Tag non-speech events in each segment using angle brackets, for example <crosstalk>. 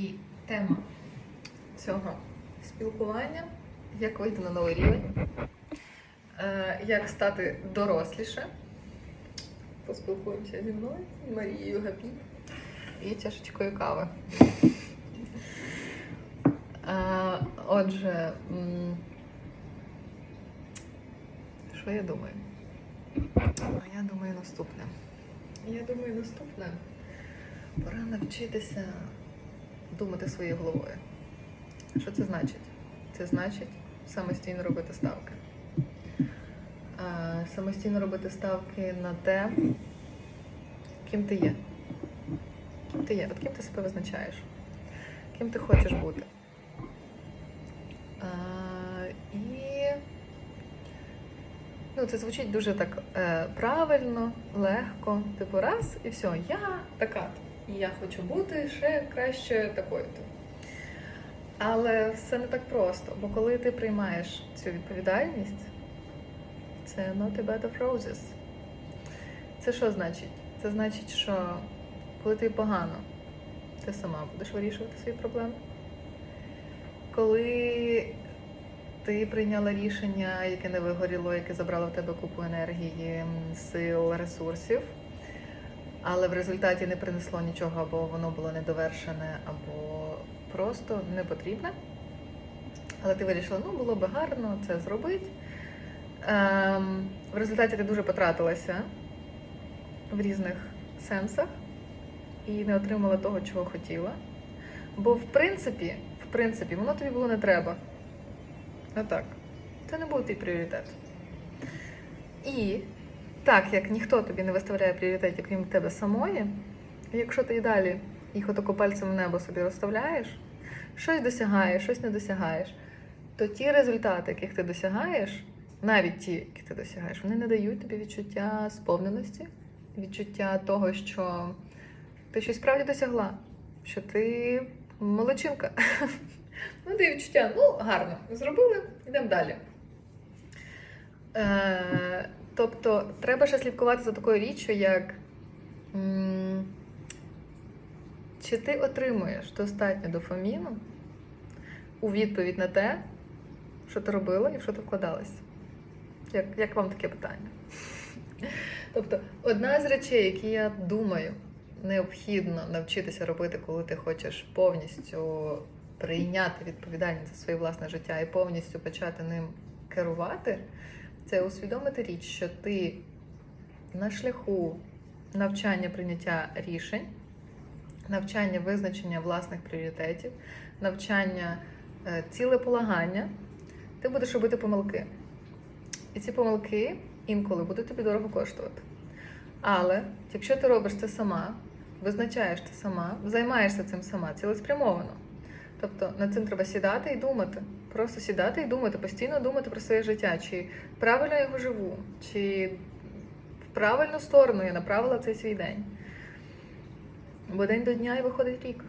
І тема цього спілкування як вийти на новий рівень, е, як стати доросліше. Поспілкуємося зі мною, Марією Гапі і чашечкою кави. Е, Отже, що я думаю? Я думаю наступне. Я думаю наступне. Пора навчитися думати своєю головою. Що це значить? Це значить самостійно робити ставки. Самостійно робити ставки на те, ким ти є. Ким ти є? От ким ти себе визначаєш? Ким ти хочеш бути? Ну, це звучить дуже так е, правильно, легко. Типу, раз і все, я така. І я хочу бути ще краще такою-то. Але все не так просто, бо коли ти приймаєш цю відповідальність, це not a bed of roses. Це що значить? Це значить, що коли тобі погано, ти сама будеш вирішувати свої проблеми. Коли ти прийняла рішення, яке не вигоріло, яке забрало в тебе купу енергії, сил, ресурсів, але в результаті не принесло нічого, або воно було недовершене, або просто не потрібне. Але ти вирішила, ну було би гарно це зробити. Ем, в результаті ти дуже потратилася в різних сенсах і не отримала того, чого хотіла. Бо в принципі, в принципі, воно тобі було не треба. А так, це не був твій пріоритет. І так як ніхто тобі не виставляє пріоритетів, крім тебе самої, якщо ти і далі їх отако пальцем в небо собі розставляєш, щось досягаєш, щось не досягаєш, то ті результати, яких ти досягаєш, навіть ті, які ти досягаєш, вони не дають тобі відчуття сповненості, відчуття того, що ти щось справді досягла, що ти молодчинка. <laughs> Ну, дає відчуття, ну, гарно, зробили, йдемо далі. Е, тобто, треба ще слідкувати за такою річчю, як чи ти отримуєш достатньо дофаміну у відповідь на те, що ти робила і в що ти вкладалась? Як, як вам таке питання? Тобто, одна з речей, які я думаю, необхідно навчитися робити, коли ти хочеш повністю прийняти відповідальність за своє власне життя і повністю почати ним керувати, це усвідомити річ, що ти на шляху навчання прийняття рішень, навчання визначення власних пріоритетів, навчання е, цілеполагання, ти будеш робити помилки. І ці помилки інколи будуть тобі дорого коштувати. Але якщо ти робиш це сама, визначаєш це сама, займаєшся цим сама цілеспрямовано. Тобто над цим треба сідати і думати. Просто сідати і думати, постійно думати про своє життя, чи правильно я його живу, чи в правильну сторону я направила цей свій день. Бо день до дня і виходить рік.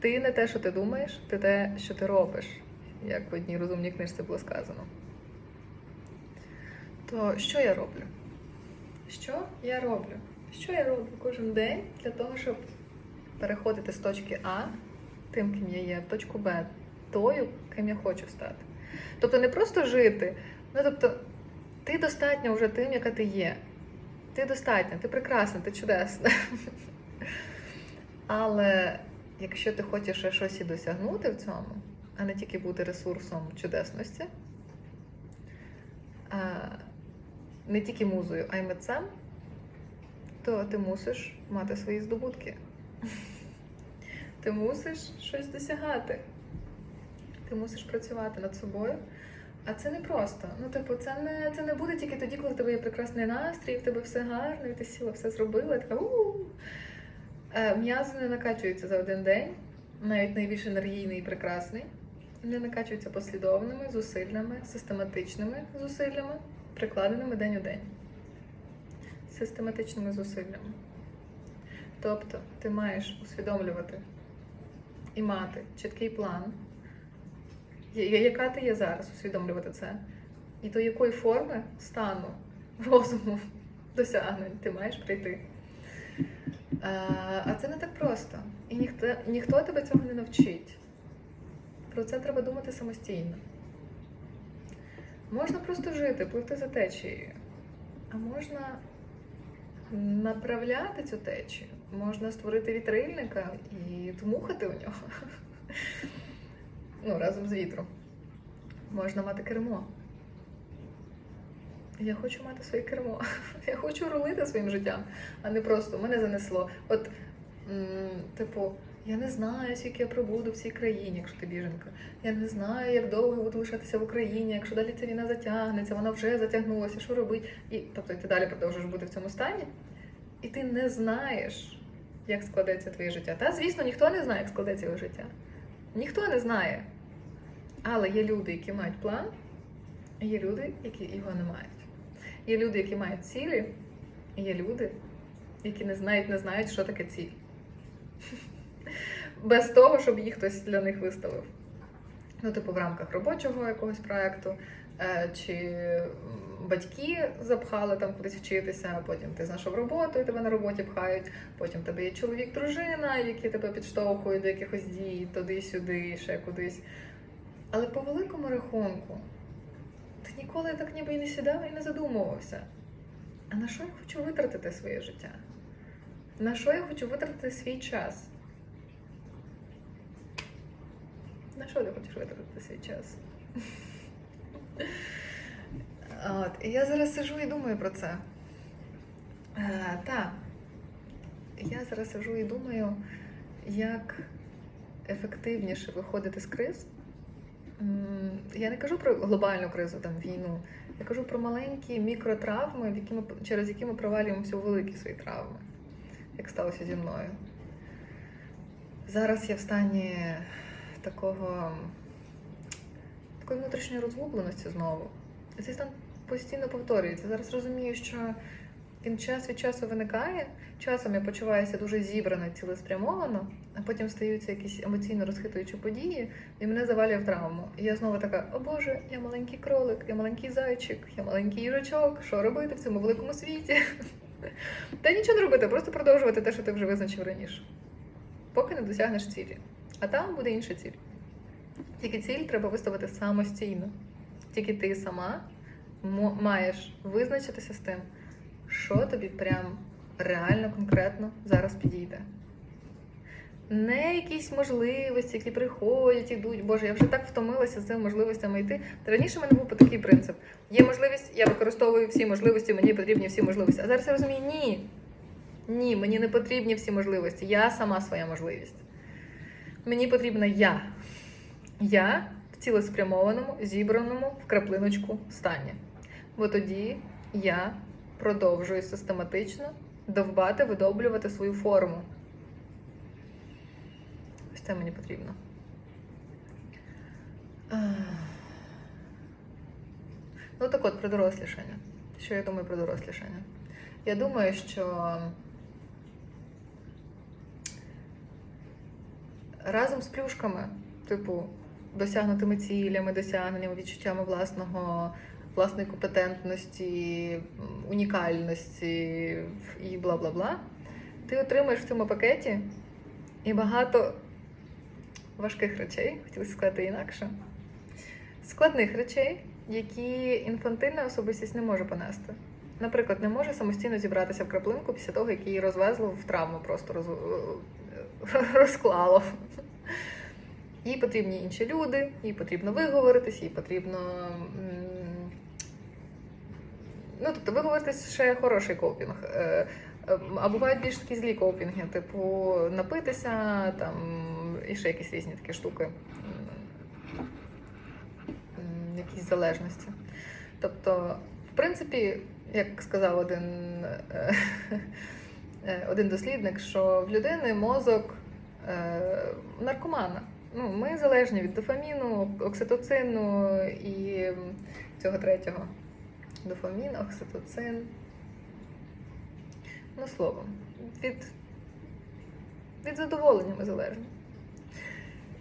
Ти не те, що ти думаєш, ти те, що ти робиш, як в одній розумній книжці було сказано. То що я роблю? Що я роблю? Що я роблю кожен день для того, щоб переходити з точки А, тим, ким я є, в точку Б, тою, ким я хочу стати. Тобто не просто жити, ну тобто, ти достатньо вже тим, яка ти є. Ти достатня, ти прекрасна, ти чудесна. <laughs> Але якщо ти хочеш ще щось і досягнути в цьому, а не тільки бути ресурсом чудесності, не тільки музою, а й митцем, то ти мусиш мати свої здобутки. <laughs> Ти мусиш щось досягати. Ти мусиш працювати над собою. А це не просто. Ну, типу, це не, це не буде тільки тоді, коли в тебе є прекрасний настрій, в тебе все гарно, і ти сіла, все зробила, така у Е, М'язи не накачуються за один день, навіть найбільш енергійний і прекрасний. Не накачуються послідовними зусиллями, систематичними зусиллями, прикладеними день у день. Систематичними зусиллями. Тобто ти маєш усвідомлювати і мати чіткий план, яка ти є зараз, усвідомлювати це, і до якої форми стану <laughs> розуму досягнень ти маєш прийти. А, а це не так просто. І ніхто, ніхто тебе цього не навчить. Про це треба думати самостійно. Можна просто жити, пливти за течією, а можна направляти цю течію. Можна створити вітрильника і дмухати у нього. Ну, разом з вітром. Можна мати кермо. Я хочу мати своє кермо. <laughs> Я хочу рулити своїм життям, а не просто мене занесло. От, типу, я не знаю, скільки я пробуду в цій країні, якщо ти біженка. Я не знаю, як довго я буду лишатися в Україні, якщо далі ця війна затягнеться, вона вже затягнулася, що робити? І тобто ти далі продовжуєш бути в цьому стані, і ти не знаєш, як складеться твоє життя. Та, звісно, ніхто не знає, як складеться його життя. Ніхто не знає. Але є люди, які мають план, і є люди, які його не мають. Є люди, які мають цілі, і є люди, які не знають, не знають, що таке ціль. Без того, щоб їх хтось для них виставив. Ну, типу, в рамках робочого якогось проекту, е, чи батьки запхали там кудись вчитися, а потім ти знайшов роботу і тебе на роботі пхають, потім тебе є чоловік, дружина, які тебе підштовхують до якихось дій, туди-сюди, ще кудись. Але по великому рахунку, ти ніколи так ніби і не сідав і не задумувався. А на що я хочу витратити своє життя? На що я хочу витратити свій час? На що ти хочеш витратити свій час? От, і я зараз сижу і думаю про це. Е, та, я зараз сижу і думаю, як ефективніше виходити з криз. Я не кажу про глобальну кризу, там війну. Я кажу про маленькі мікротравми, які ми, через які ми провалюємося у великі свої травми, як сталося зі мною. Зараз я в стані такого, такої внутрішньої розгубленості знову. І Цей стан постійно повторюється. Зараз розумію, що він час від часу виникає. Часом я почуваюся дуже зібрано, цілеспрямовано, а потім стаються якісь емоційно розхитуючі події, і мене завалює в травму. І я знову така: о Боже, я маленький кролик, я маленький зайчик, я маленький їжачок. Що робити в цьому великому світі? Та нічого не робити, просто продовжувати те, що ти вже визначив раніше, поки не досягнеш цілі. А там буде інша ціль. Тільки ціль треба виставити самостійно. Тільки ти сама маєш визначитися з тим, що тобі прям реально конкретно зараз підійде. Не якісь можливості, які приходять, ідуть. Боже, я вже так втомилася з цими можливостями йти. Раніше в мене був такий принцип: є можливість, я використовую всі можливості, мені потрібні всі можливості. А зараз я розумію, ні. Ні, мені не потрібні всі можливості. Я сама своя можливість. Мені потрібна я. Я в цілеспрямованому, зібраному в краплиночку стані. Бо тоді я продовжую систематично довбати, видоблювати свою форму. Ось це мені потрібно. Ну так от, про дорослішання. Що я думаю про дорослішання? Я думаю, що разом з плюшками, типу, досягнутими цілями, досягненнями, відчуттями власного, власної компетентності, унікальності і бла бла бла, ти отримаєш в цьому пакеті і багато важких речей, хотілося сказати інакше, складних речей, які інфантильна особистість не може понести. Наприклад, не може самостійно зібратися в краплинку після того, як її розвезло в травму, просто роз... розклало. Їй потрібні інші люди, їй потрібно виговоритись, їй потрібно. Ну, тобто, виговоритись ще хороший копінг. Е, е, А бувають більш такі злі копінги, типу напитися, там і ще якісь різні такі штуки, якісь залежності. Тобто, в принципі, як сказав один, е, один дослідник, що в людини мозок е, наркомана. Ну, ми залежні від дофаміну, окситоцину і цього третього. Дофамін, окситоцин. Ну, словом, від, від задоволення ми залежні.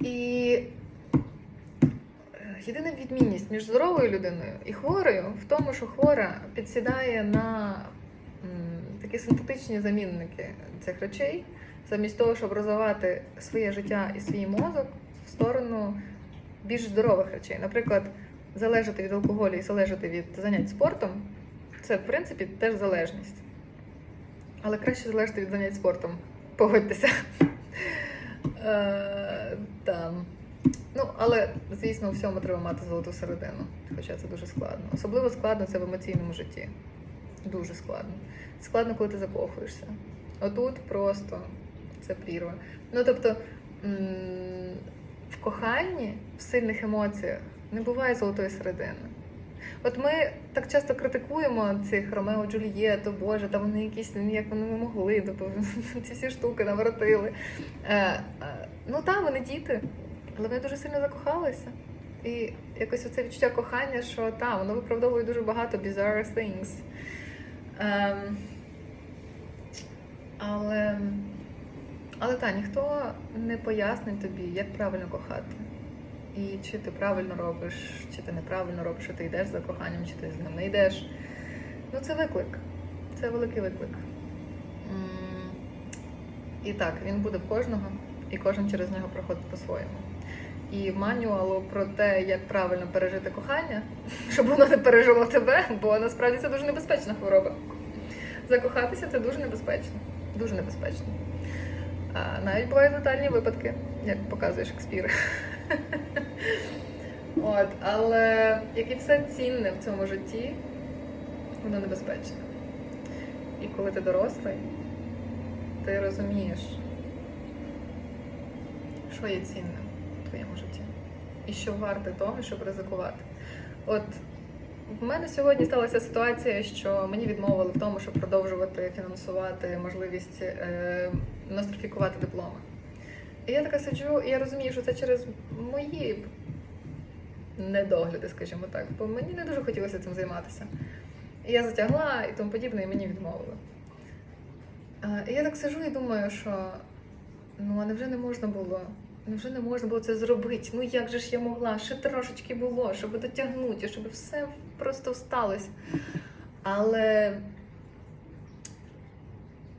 І е, єдина відмінність між здоровою людиною і хворою в тому, що хвора підсідає на такі синтетичні замінники цих речей, замість того, щоб розвивати своє життя і свій мозок в сторону більш здорових речей. Наприклад, залежати від алкоголю і залежати від занять спортом це, в принципі, теж залежність. Але краще залежати від занять спортом. Погодьтеся. Е, Там. Ну, але, звісно, у всьому треба мати золоту середину, хоча це дуже складно. Особливо складно це в емоційному житті. Дуже складно. Складно, коли ти закохуєшся. Отут просто це прірва. Ну, тобто, в коханні, в сильних емоціях не буває золотої середини. От ми так часто критикуємо цих Ромео Джульєту, Боже, та вони якісь ну, як вони не могли, тобто <laughs> ці всі штуки наворотили. Е, е, ну так, вони діти, але вони дуже сильно закохалися. І якось оце відчуття кохання, що та, воно виправдовує дуже багато bizarre things. Ем, але, але та, ніхто не пояснить тобі, як правильно кохати. І чи ти правильно робиш, чи ти неправильно робиш, чи ти йдеш за коханням, чи ти з ним не йдеш. Ну, це виклик. Це великий виклик. І так, він буде в кожного, і кожен через нього проходить по-своєму. І манюалу про те, як правильно пережити кохання, <laughs> щоб воно не пережило тебе, бо насправді це дуже небезпечна хвороба. Закохатися це дуже небезпечно. Дуже небезпечно. А навіть бувають летальні випадки, як показує Шекспір. <laughs> От, але як і все цінне в цьому житті, воно небезпечне. І коли ти дорослий, ти розумієш, що є цінним. І що варте того, щоб ризикувати. От в мене сьогодні сталася ситуація, що мені відмовили в тому, щоб продовжувати фінансувати можливість е, нострифікувати дипломи. І я така сиджу, і я розумію, що це через мої недогляди, скажімо так, бо мені не дуже хотілося цим займатися. І я затягла і тому подібне, і мені відмовили. А, І я так сижу і думаю, що ну а невже не можна було? Невже не можна було це зробити? Ну як же ж я могла? Ще трошечки було, щоб дотягнути, щоб все просто сталося. Але.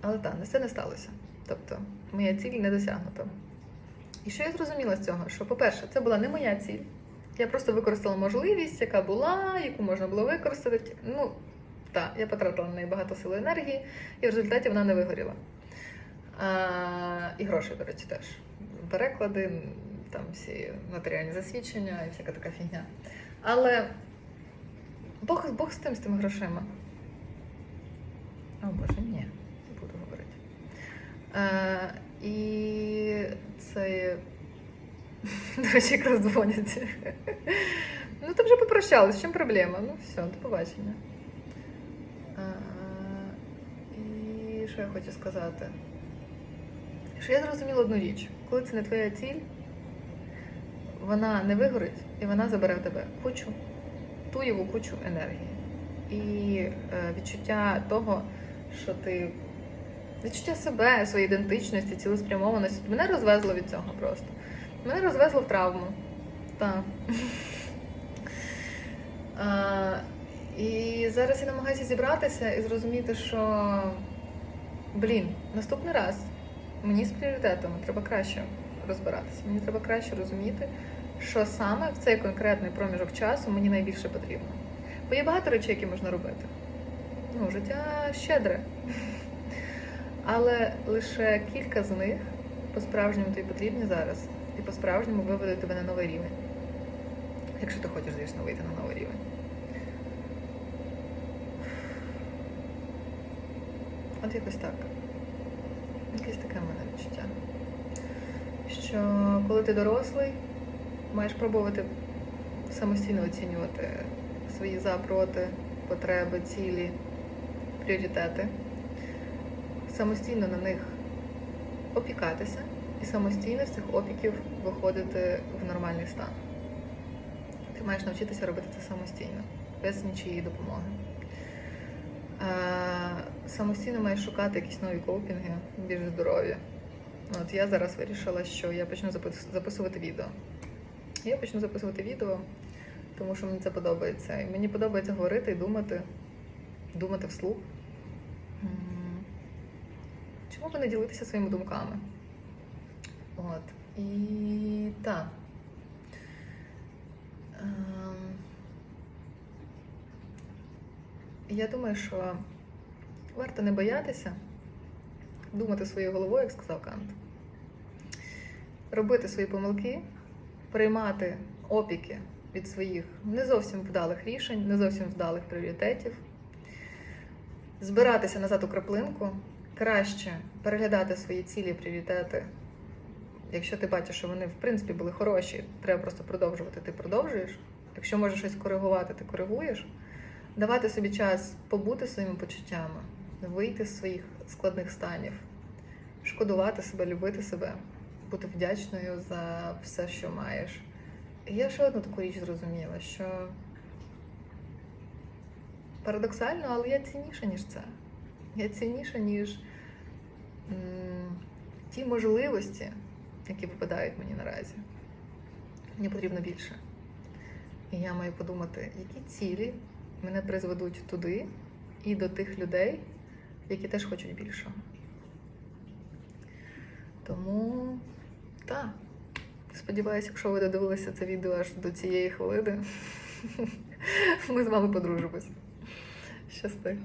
Але так, все не сталося. Тобто, моя ціль не досягнута. І що я зрозуміла з цього? Що, по-перше, це була не моя ціль. Я просто використала можливість, яка була, яку можна було використати. Ну, так, я потратила на неї багато сили енергії, і в результаті вона не вигоріла. А, і грошей, до речі, теж. Переклади, там всі матеріальні засвідчення і всяка така фігня. Але Бог, Бог з тим, з тими грошима. О, Боже, ні, не буду говорити. Е, і це. <laughs> До речі, якраз дзвонять. Ну, ти вже попрощалась, в чому проблема? Ну, все, до побачення. А, і що я хочу сказати? Що я зрозуміла одну річ: коли це не твоя ціль, вона не вигорить і вона забере в тебе кучу, туєву кучу енергії. І е, відчуття того, що ти. Відчуття себе, своєї ідентичності, цілеспрямованості. Мене розвезло від цього просто. Мене розвезло в травму. Так. <laughs> А, і зараз я намагаюся зібратися і зрозуміти, що блін, наступний раз мені з пріоритетами треба краще розбиратися. Мені треба краще розуміти, що саме в цей конкретний проміжок часу мені найбільше потрібно. Бо є багато речей, які можна робити. Ну, життя щедре. Але лише кілька з них по-справжньому тобі потрібні зараз і по-справжньому виведуть тебе на новий рівень. Якщо ти хочеш, звісно, вийти на новий рівень. От якось так. Якесь таке в мене відчуття. Що коли ти дорослий, маєш пробувати самостійно оцінювати свої за, проти, потреби, цілі, пріоритети, самостійно на них опікатися і самостійно з цих опіків виходити в нормальний стан. Ти маєш навчитися робити це самостійно, без нічиєї допомоги. Самостійно маєш шукати якісь нові копінги, більш здорові. От я зараз вирішила, що я почну записувати відео. Я почну записувати відео, тому що мені це подобається. І мені подобається говорити і думати, думати вслух. Чому би не ділитися своїми думками? От. І так. Ем, Я думаю, що варто не боятися, думати своєю головою, як сказав Кант, робити свої помилки, приймати опіки від своїх не зовсім вдалих рішень, не зовсім вдалих пріоритетів, збиратися назад у краплинку, краще переглядати свої цілі, пріоритети. Якщо ти бачиш, що вони в принципі були хороші, треба просто продовжувати, ти продовжуєш. Якщо можеш щось коригувати, ти коригуєш. Давати собі час побути своїми почуттями, вийти з своїх складних станів, шкодувати себе, любити себе, бути вдячною за все, що маєш. І я ще одну таку річ зрозуміла, що парадоксально, але я цінніша, ніж це. Я цінніша, ніж м, ті можливості, які випадають мені наразі. Мені потрібно більше. І я маю подумати, які цілі мене призведуть туди і до тих людей, які теж хочуть більшого. Тому так. Сподіваюся, якщо ви додивилися це відео аж до цієї хвилини, <laughs> ми з вами подружимось. Щасти.